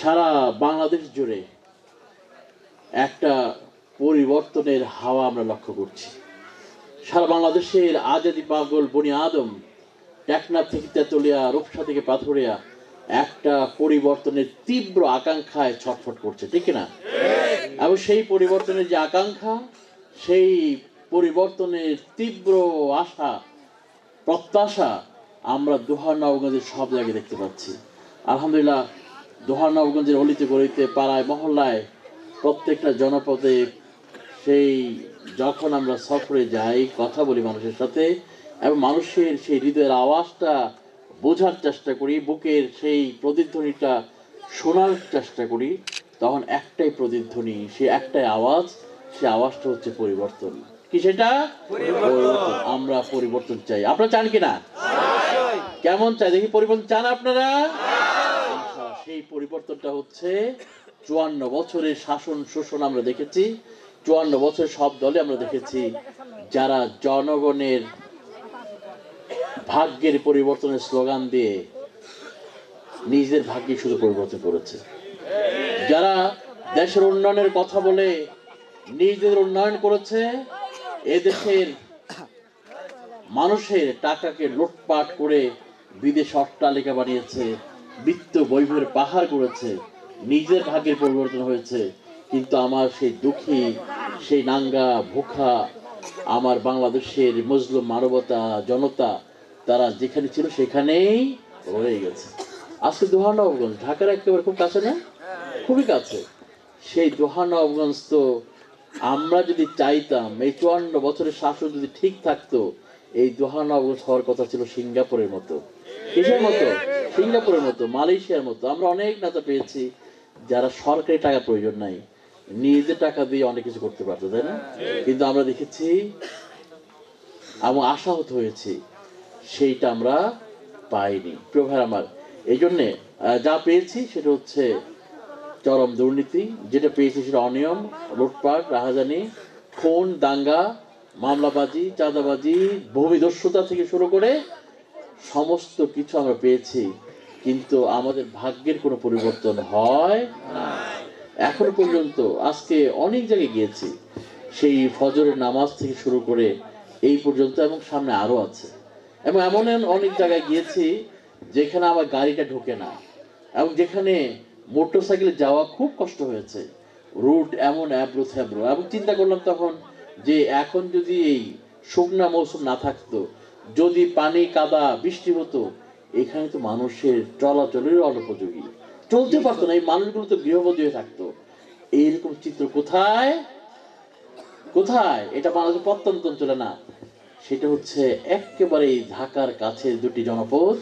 সারা বাংলাদেশ জুড়ে একটা পরিবর্তনের হাওয়া আমরা লক্ষ্য করছি। সারা বাংলাদেশের আজাদি পাগল বনি আদম টেকনাফ থেকে তেতুলিয়া রূপসা থেকে পাথরিয়া একটা পরিবর্তনের তীব্র আকাঙ্ক্ষায় ছটফট করছে ঠিক না এবং সেই পরিবর্তনের যে আকাঙ্ক্ষা সেই পরিবর্তনের তীব্র আশা প্রত্যাশা আমরা দোহার নবগঞ্জের সব জায়গায় দেখতে পাচ্ছি। আলহামদুলিল্লাহ দোহার নবগঞ্জের অলিতে গলিতে পাড়ায় মহল্লায় প্রত্যেকটা জনপদে সেই যখন আমরা সফরে যাই কথা বলি মানুষের সাথে এবং মানুষের সেই হৃদয়ের আওয়াজটা বোঝার চেষ্টা করি বুকের সেই প্রতিধ্বনিটা শোনার চেষ্টা করি তখন একটাই প্রতিধ্বনি সে একটাই আওয়াজ সে আওয়াজটা হচ্ছে পরিবর্তন। কি সেটা? আমরা পরিবর্তন চাই। আপনারা চান কিনা? কেমন চাই? দেখি পরিবর্তন চান আপনারা? সেই পরিবর্তনটা হচ্ছে চুয়ান্ন বছরের শাসন শোষণ আমরা দেখেছি। চুয়ান্ন বছর সব দলে আমরা দেখেছি যারা জনগণের ভাগ্যের পরিবর্তনের স্লোগান দিয়ে নিজেদের ভাগ্যে শুধু পরিবর্তন করেছে। যারা দেশের উন্নয়নের কথা বলে নিজেদের উন্নয়ন করেছে, এদেশের মানুষের টাকাকে লুটপাট করে বিদেশ অট্টালিকা বানিয়েছে। বিত্ত বৈভবের পাহাড় করেছে, নিজের ভাগ্যের পরিবর্তন হয়েছে, কিন্তু আমার সেই দুঃখী, সেই নাঙ্গা ভোখা, আমার বাংলাদেশের মজলুম মানবতা, জনতা, তারা যেখানে ছিল সেখানেই রয়ে গেছে। আজকে দোহা নবগঞ্জ ঢাকার একেবারে খুব কাছে না? খুবই কাছে। সেই দোহা নবগঞ্জ তো আমরা যদি চাইতাম, এই চুয়ান্ন বছরের শাসন যদি ঠিক থাকতো, এই দোহা নবগঞ্জ হওয়ার কথা ছিল সিঙ্গাপুরের মতো। কিসের মতো? সিঙ্গাপুরের মতো মালয়েশিয়ার মতো আমরা অনেক নেতা পেয়েছি যারা সরকারি টাকা প্রয়োজন নাই। নিজের টাকা দিয়ে অনেক কিছু করতে পারতো তাই না? কিন্তু আমরা দেখেছি এবং আশাহত হয়েছি সেইটা আমরা পাইনি। প্রিয় ভাই আমার এই জন্যে যা পেয়েছি সেটা হচ্ছে চরম দুর্নীতি যেটা পেয়েছি সেটা অনিয়ম লুটপাট রাহাজানি খুন দাঙ্গা মামলাবাজি চাঁদাবাজি ভূমিদস্যুতা থেকে শুরু করে সমস্ত কিছু আমরা পেয়েছি, কিন্তু আমাদের ভাগ্যের কোনো পরিবর্তন হয় এখনও পর্যন্ত আজকে অনেক জায়গায় গিয়েছি, সেই ফজরের নামাজ থেকে শুরু করে এই পর্যন্ত এবং সামনে আরও আছে। এবং এমন এমন অনেক জায়গায় গিয়েছি যেখানে আমার গাড়িটা ঢোকে না এবং যেখানে মোটর সাইকেলে যাওয়া খুব কষ্ট হয়েছে। রুট এমন অ্যাব্রো থ্যাব্রো এবং চিন্তা করলাম তখন যে এখন যদি এই শুকনা মৌসুম না থাকতো যদি পানি কাদা বৃষ্টি হতো এখানে তো মানুষের চলাচলের অনুপযোগী চলতে পারতো না এই মানুষগুলো তো গৃহবন্দী হয়ে থাকতো। এইরকম চিত্র কোথায়? কোথায়? এটা বাংলাদেশের প্রত্যন্ত অঞ্চলে না। সেটা হচ্ছে একেবারেই ঢাকার কাছে দুটি জনপদ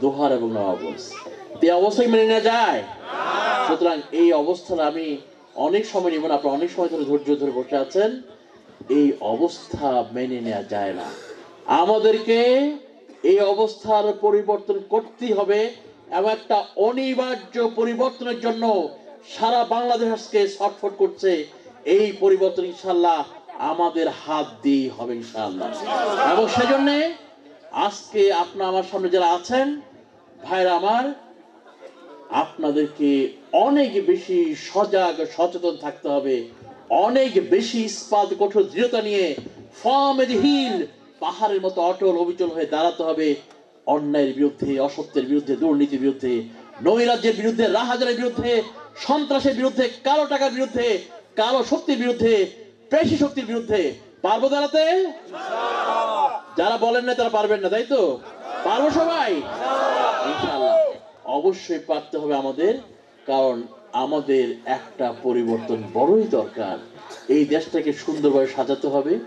দোহার এবং নবাবগঞ্জ এই অবস্থায় মেনে নেওয়া যায়? সুতরাং এই অবস্থার আমি অনেক সময় নিব না আপনারা অনেক সময় ধরে ধৈর্য ধরে বসে আছেন। এই অবস্থা মেনে নেওয়া যায় না। আমাদেরকে এই অবস্থার পরিবর্তন করতেই হবে এবং একটা অনিবার্য পরিবর্তনের জন্য সারা বাংলাদেশ আজকে ছটফট করছে। এই পরিবর্তন ইনশাল্লাহ আমাদের হাত দিয়ে হবে ইনশাল্লাহ এবং সেজন্য আজকে আপনার আমার সামনে যারা আছেন, ভাইরা আমার, আপনাদেরকে অনেক বেশি সজাগ, সচেতন থাকতে হবে। অনেক বেশি ইস্পাত, কঠোর দৃঢ়তা নিয়ে ফার্মের হিল পাহাড়ের মতো অটল অবিচল হয়ে দাঁড়াতে হবে। অন্যায়ের বিরুদ্ধে, অসত্যের বিরুদ্ধে, দুর্নীতির বিরুদ্ধে, নৈরাজ্যের বিরুদ্ধে রাহাজারের বিরুদ্ধে, সন্ত্রাসের বিরুদ্ধে, কালো টাকার বিরুদ্ধে, কালো শক্তির বিরুদ্ধে, পেশি শক্তির বিরুদ্ধে। পারব দাঁড়াতে? যারা বলেন না তারা পারবেন না, তাই তো? পারব সবাই? অবশ্যই পারতে হবে আমাদের, কারণ আমাদের একটা পরিবর্তন বড়ই দরকার। এই দেশটাকে সুন্দরভাবে সাজাতে হবে।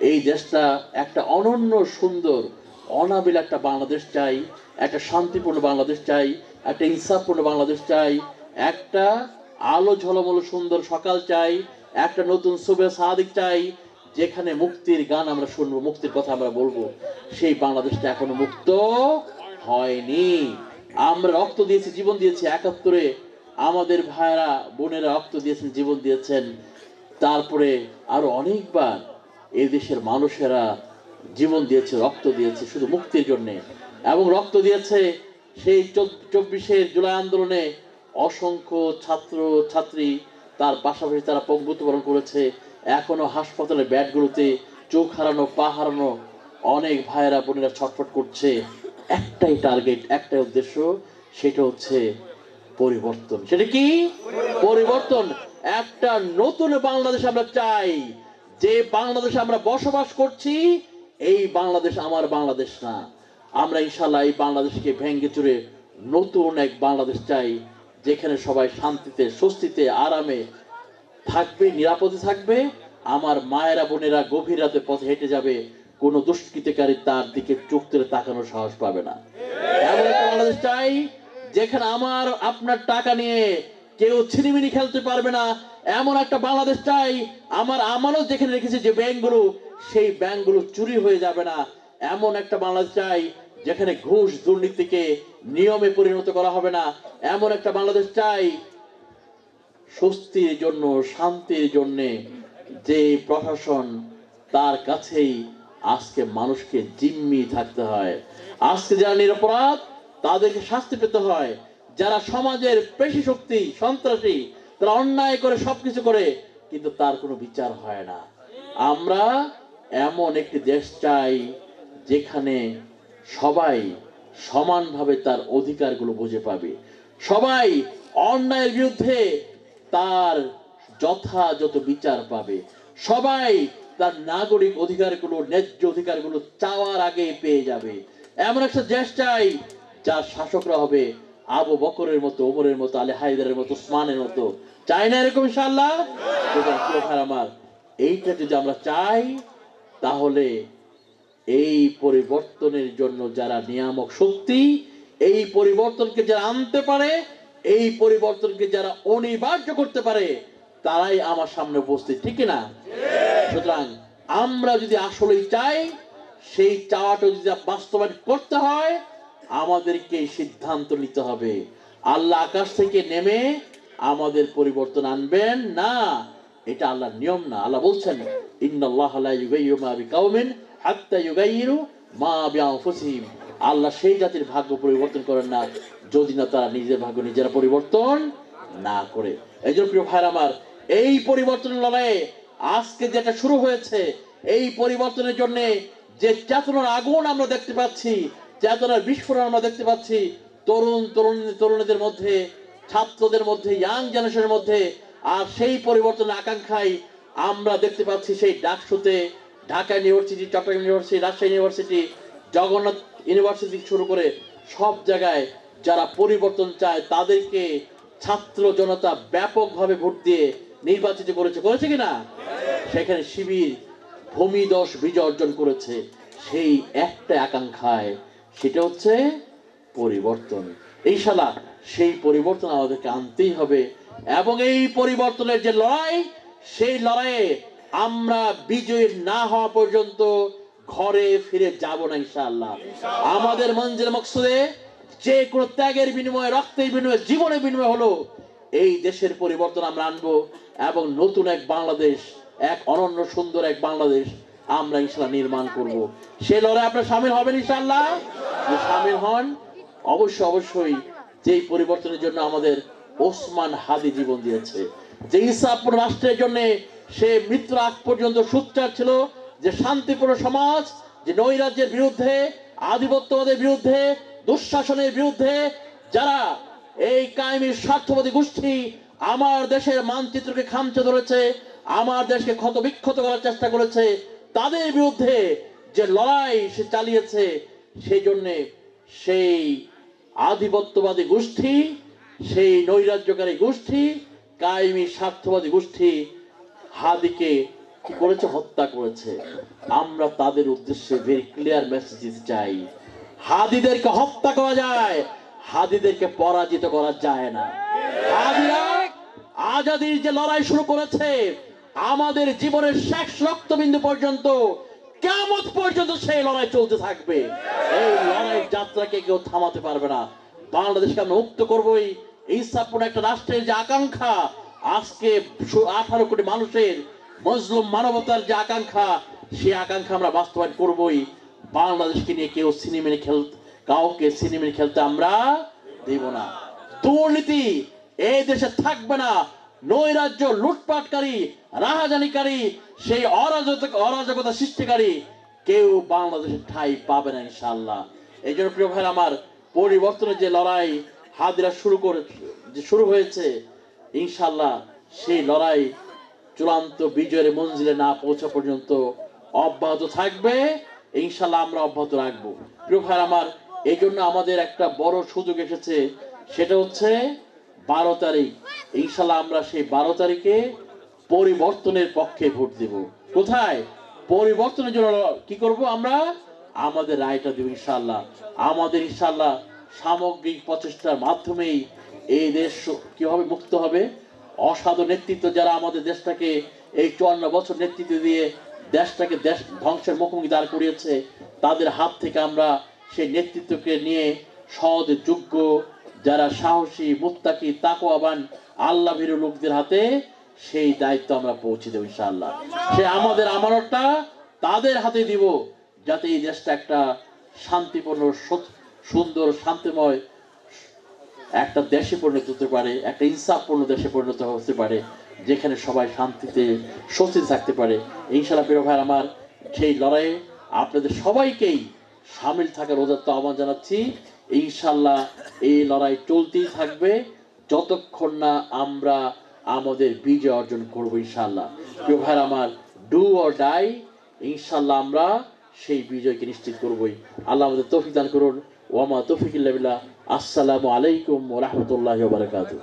এই দেশটা একটা অনন্য সুন্দর, অনাবিল একটা বাংলাদেশ চাই, একটা শান্তিপূর্ণ বাংলাদেশ চাই, একটা ইনসাফপূর্ণ বাংলাদেশ চাই, একটা আলো ঝলমলো সুন্দর সকাল চাই, একটা নতুন শুভে সাদিক চাই, যেখানে মুক্তির গান আমরা শুনব, মুক্তির কথা আমরা বলব। সেই বাংলাদেশটা এখনও মুক্ত হয়নি। আমরা রক্ত দিয়েছি, জীবন দিয়েছি একাত্তরে। আমাদের ভাইরা বোনেরা রক্ত দিয়েছেন, জীবন দিয়েছেন। তারপরে আরও অনেকবার এই দেশের মানুষেরা জীবন দিয়েছে, রক্ত দিয়েছে, শুধু মুক্তির জন্য। এবং রক্ত দিয়েছে সেই চব্বিশের জুলাই আন্দোলনে অসংখ্য ছাত্র, ছাত্রী, তার পাশাপাশি তারা পঙ্গুত্ববরণ করেছে। এখনও হাসপাতালের ব্যাডগুলোতে চোখ হারানো, পা হারানো অনেক ভাইয়েরা, বোনেরা ছটফট করছে। একটাই টার্গেট, একটাই উদ্দেশ্য, সেটা হচ্ছে পরিবর্তন। সেটা কি? পরিবর্তন। একটা নতুন বাংলাদেশ আমরা চাই। যে বাংলাদেশে আমরা বসবাস করছি, এই বাংলাদেশ আমার বাংলাদেশ না। আমরা ইনশাল্লাহ এই বাংলাদেশকে ভেঙ্গে চুরে নতুন এক বাংলাদেশ চাই, যেখানে সবাই শান্তিতে, স্বস্তিতে, আরামে থাকবে, নিরাপদে থাকবে। আমার মায়েরা, বোনেরা গভীর রাতে পথে হেঁটে যাবে, কোনো দুষ্কৃতিকারী তার দিকে চোখ তুলে তাকানোর সাহস পাবে না। এমন একটা বাংলাদেশ চাই, যেখানে আমার, আপনার টাকা নিয়ে কেউ ছিনিমিনি খেলতে পারবে না। এমন একটা বাংলাদেশ চাই, আমার আমানত যেখানে রেখেছে যে ব্যাংকগুলো, সেই ব্যাংকগুলো চুরি হয়ে যাবে না। এমন একটা বাংলাদেশ চাই, যেখানে ঘুষ দুর্নীতিকে নিয়মে পরিণত করা হবে না। এমন একটা বাংলাদেশ চাই, স্বস্তির জন্য, শান্তির জন্য যে প্রশাসন তার কাছেই আজকে মানুষকে জিম্মি থাকতে হয়। আজকে যারা নিরপরাধ, তাদেরকে শাস্তি পেতে হয়। যারা সমাজের পেশি শক্তি, সন্ত্রাসী, তারা অন্যায় করে সবকিছু করে, কিন্তু তার কোনো বিচার হয় না। আমরা এমন একটি দেশ চাই, যেখানে সবাই সমানভাবে তার অধিকারগুলো বুঝে পাবে। সবাই অন্যায়ের বিরুদ্ধে তার যথাযথ বিচার পাবে। সবাই তার নাগরিক অধিকারগুলো, ন্যায্য অধিকারগুলো চাওয়ার আগে পেয়ে যাবে। এমন একটা দেশ চাই, যার শাসকরা হবে আবু বকরের মতো, ওমরের মতো, আলী হায়দারের মতো উসমানের মতো। চাই না এরকম ভাই আমার, এইটা যদি আমরা চাই, তাহলে এই পরিবর্তনের জন্য যারা নিয়ামক শক্তি, এই পরিবর্তনকে যারা আনতে পারে, এই পরিবর্তনকে যারা অনিবার্য করতে পারে, তারাই আমার সামনে উপস্থিত, ঠিক না সুতরাং আমরা যদি আসলেই চাই, সেই চাওয়াটা যদি বাস্তবায়ন করতে হয় আমাদেরকে সিদ্ধান্ত নিতে হবে। আল্লাহ আকাশ থেকে নেমে আমাদের পরিবর্তন আনবেন না। এটা আল্লাহর নিয়ম না। আল্লাহ বলছেন আল্লাহ সেই জাতির ভাগ্য পরিবর্তন করেন না, যদি না তারা নিজের ভাগ্য নিজেরা পরিবর্তন না করে। এই জন্য প্রিয় ভাইরা আমার, এই পরিবর্তনের লড়াইয়ে আজকে যেটা শুরু হয়েছে, এই পরিবর্তনের জন্য যে চেতনার আগুন আমরা দেখতে পাচ্ছি চেতনার বিস্ফোরণ আমরা দেখতে পাচ্ছি। তরুণ তরুণ, তরুণীদের মধ্যে, ছাত্রদের মধ্যে ইয়াং জেনারেশনের মধ্যে। আর সেই পরিবর্তনের আকাঙ্ক্ষায় আমরা দেখতে পাচ্ছি সেই ডাকসুতে Dhaka university, Chittagong university, Rajshahi university, Jagannath university শুরু করে সব জায়গায় যারা পরিবর্তন চায়, তাদেরকে ছাত্র জনতা ব্যাপকভাবে ভোট দিয়ে নির্বাচিত করেছে। করেছে কিনা সেখানে শিবির, ভূমিদশ বিজয় অর্জন করেছে। সেই একটা আকাঙ্ক্ষায় সেটা হচ্ছে পরিবর্তন। এই শালা সেই পরিবর্তন আমাদেরকে আনতেই হবে এবং এই পরিবর্তনের যে লড়াই সেই লড়াইয়ে আমরা বিজয়ী না হওয়া পর্যন্ত ঘরে ফিরে যাব না ইনশাআল্লাহ। আমাদের মঞ্জের মকসুদে যে কোনো ত্যাগের বিনিময়ে রক্তের বিনিময়ে জীবনের বিনিময় হলো এই দেশের পরিবর্তন আমরা আনব এবং নতুন এক বাংলাদেশ এক অনন্য সুন্দর এক বাংলাদেশ আমরা ইনশাল্লাহ নির্মাণ করব। সে লড়াই আপনার সামিল হবেন ইনশাল্লাহ? সামিল হন। অবশ্যই অবশ্যই যেই পরিবর্তনের জন্য আমাদের ওসমান হাদি জীবন দিয়েছে। যে ইসাবপুর রাষ্ট্রের জন্য সে মৃত্যুর আগ পর্যন্ত সুচ্চার ছিল, যে শান্তিপূর্ণ সমাজ, যে নৈরাজ্যের বিরুদ্ধে, আধিপত্যবাদের বিরুদ্ধে, দুঃশাসনের বিরুদ্ধে, যারা এই কায়েমির স্বার্থবাদী গোষ্ঠী আমার দেশের মানচিত্রকে খামচে ধরেছে, আমার দেশকে ক্ষত বিক্ষত করার চেষ্টা করেছে তাদের বিরুদ্ধে যে লড়াই সে চালিয়েছে সেই জন্যে সেই আধিপত্যবাদী গোষ্ঠী, সেই নৈরাজ্যকারী গোষ্ঠী, কায়েমি স্বার্থবাদী গোষ্ঠী হাদিকে কি করেছে? হত্যা করেছে। আমরা তাদের উদ্দেশ্যে ভেরি ক্লিয়ার মেসেজ চাই। হাদিদেরকে হত্যা করা যায়, হাদিদেরকে পরাজিত করা যায় না। হাদিরা আজাদির যে লড়াই শুরু করেছে আমাদের জীবনের শেষ রক্তবিন্দু পর্যন্ত কেমন পর্যন্ত সেই লড়াই চলতে থাকবে। এই লড়াই যাত্রাকে কেউ থামাতে পারবে না। বাংলাদেশকে আমরা মুক্ত করবোই। সাপোর্ট একটা রাষ্ট্রের যে আকাঙ্ক্ষা, আজকে আঠারো কোটি মানুষের মজলুম মানবতার যে আকাঙ্ক্ষা সেই আকাঙ্ক্ষা আমরা বাস্তবায়ন করবোই। বাংলাদেশকে নিয়ে কেউ সিনেমেনে খেল, কাউকে সিনেমেনে খেলতে আমরা দেব না। দুর্নীতি এই দেশে থাকবে না। নৈরাজ্য লুটপাটকারী, রাহাজানিকারী, সেই অরাজক, অরাজকতা সৃষ্টিকারী কেউ বাংলাদেশের ঠাই পাবে না ইনশাল্লাহ এই জন্য প্রিয় ভাই আমার পরিবর্তনের যে লড়াই হাদিরা শুরু করে, যে শুরু হয়েছে ইনশাল্লাহ সেই লড়াই চূড়ান্ত বিজয়ের মঞ্জিলে না পৌঁছা পর্যন্ত অব্যাহত থাকবে। ইনশাল্লাহ আমরা অব্যাহত রাখব। প্রিয় ভাই আমার, এই জন্য আমাদের একটা বড় সুযোগ এসেছে, সেটা হচ্ছে বারো তারিখ। ইনশাল্লাহ আমরা সেই বারো তারিখে পরিবর্তনের পক্ষে ভোট দেব। কোথায়? পরিবর্তনের জন্য কি করব আমরা? আমাদের রায়টা দেব ইনশাল্লাহ। আমাদের ইনশাল্লাহ সামগ্রিক প্রচেষ্টার মাধ্যমেই এই দেশ কীভাবে মুক্ত হবে? অসাধু নেতৃত্ব যারা আমাদের দেশটাকে এই চুয়ান্ন বছর নেতৃত্ব দিয়ে দেশটাকে দেশ ধ্বংসের মুখোমুখি দাঁড় করিয়েছে, তাদের হাত থেকে আমরা সেই নেতৃত্বকে নিয়ে সৎ যোগ্য যারা সাহসী, মুত্তাকি, তাকওয়াবান আল্লাহ ভীরু লোকদের হাতে সেই দায়িত্ব আমরা পৌঁছে দেবো ইনশাআল্লাহ। সে আমাদের আমানতটা তাদের হাতে দিব যাতে এই দেশটা একটা শান্তিপূর্ণ সুন্দর, শান্তিময় একটা দেশে পরিণত হতে পারে, একটা ইনসাফপূর্ণ দেশে পরিণত হতে পারে, যেখানে সবাই শান্তিতে, স্বস্তিতে থাকতে পারে। ইনশাল্লাহ প্রিয় ভাই আমার, সেই লড়াইয়ে আপনাদের সবাইকেই সামিল থাকার উদাত্ত আহ্বান জানাচ্ছি। ইনশাল্লাহ এই লড়াই চলতেই থাকবে। যতক্ষণ না আমরা আমাদের বিজয় অর্জন করব ইনশাল্লাহ প্রিয় ভাই আমার ডু অর ডাই ইনশাল্লাহ আমরা সেই বিজয়কে নিশ্চিত করবই। আল্লাহ আমাদের তৌফিক দান করুন। ওয়ামা তৌফিক আসসালামু আলাইকুম রাহমাতুল্লাহি ওয়া বারাকাতুহু।